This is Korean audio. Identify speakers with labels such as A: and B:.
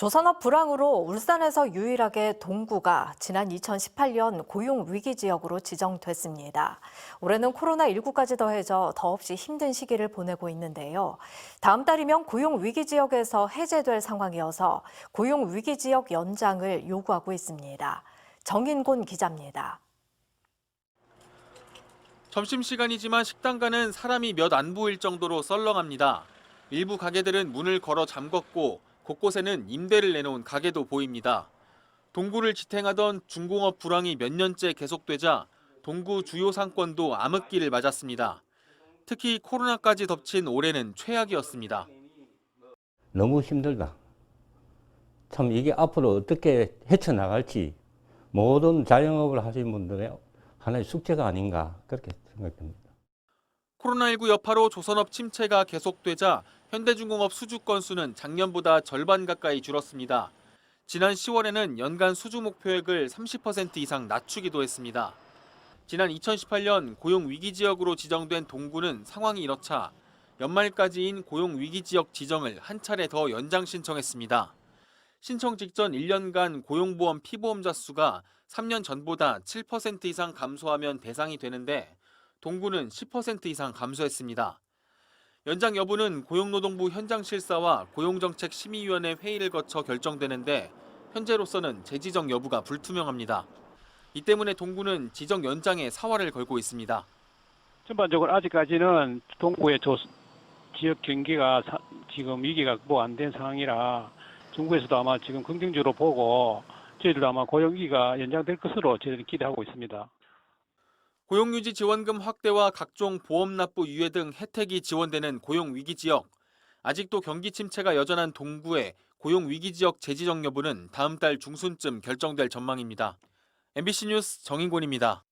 A: 조선업 불황으로 울산에서 유일하게 동구가 지난 2018년 고용 위기 지역으로 지정됐습니다. 올해는 코로나19까지 더해져 더없이 힘든 시기를 보내고 있는데요. 다음 달이면 고용 위기 지역에서 해제될 상황이어서 고용 위기 지역 연장을 요구하고 있습니다. 정인곤 기자입니다.
B: 점심시간이지만 식당가는 사람이 몇 안 보일 정도로 썰렁합니다. 일부 가게들은 문을 걸어 잠궜고 곳곳에는 임대를 내놓은 가게도 보입니다. 동구를 지탱하던 중공업 불황이 몇 년째 계속되자 동구 주요 상권도 암흑기를 맞았습니다. 특히 코로나까지 덮친 올해는 최악이었습니다.
C: 너무 힘들다. 참 이게 앞으로 어떻게 헤쳐나갈지 모든 자영업을 하신 분들의 하나의 숙제가 아닌가 그렇게 생각됩니다.
B: 코로나19 여파로 조선업 침체가 계속되자 현대중공업 수주 건수는 작년보다 절반 가까이 줄었습니다. 지난 10월에는 연간 수주 목표액을 30% 이상 낮추기도 했습니다. 지난 2018년 고용 위기 지역으로 지정된 동구는 상황이 이렇자 연말까지인 고용 위기 지역 지정을 한 차례 더 연장 신청했습니다. 신청 직전 1년간 고용보험 피보험자 수가 3년 전보다 7% 이상 감소하면 대상이 되는데 동구는 10% 이상 감소했습니다. 연장 여부는 고용노동부 현장실사와 고용정책심의위원회 회의를 거쳐 결정되는데 현재로서는 재지정 여부가 불투명합니다. 이 때문에 동구는 지정 연장에 사활을 걸고 있습니다.
D: 전반적으로 아직까지는 동구의 조, 지역 경기가 사- 지금 위기가 극복 안된 상황이라 정부에서도 아마 지금 긍정적으로 보고 저희들도 아마 고용 위기가 연장될 것으로 저희들이 기대하고 있습니다.
B: 고용유지 지원금 확대와 각종 보험 납부 유예 등 혜택이 지원되는 고용 위기 지역. 아직도 경기 침체가 여전한 동구의 고용 위기 지역 재지정 여부는 다음 달 중순쯤 결정될 전망입니다. MBC 뉴스 정인곤입니다.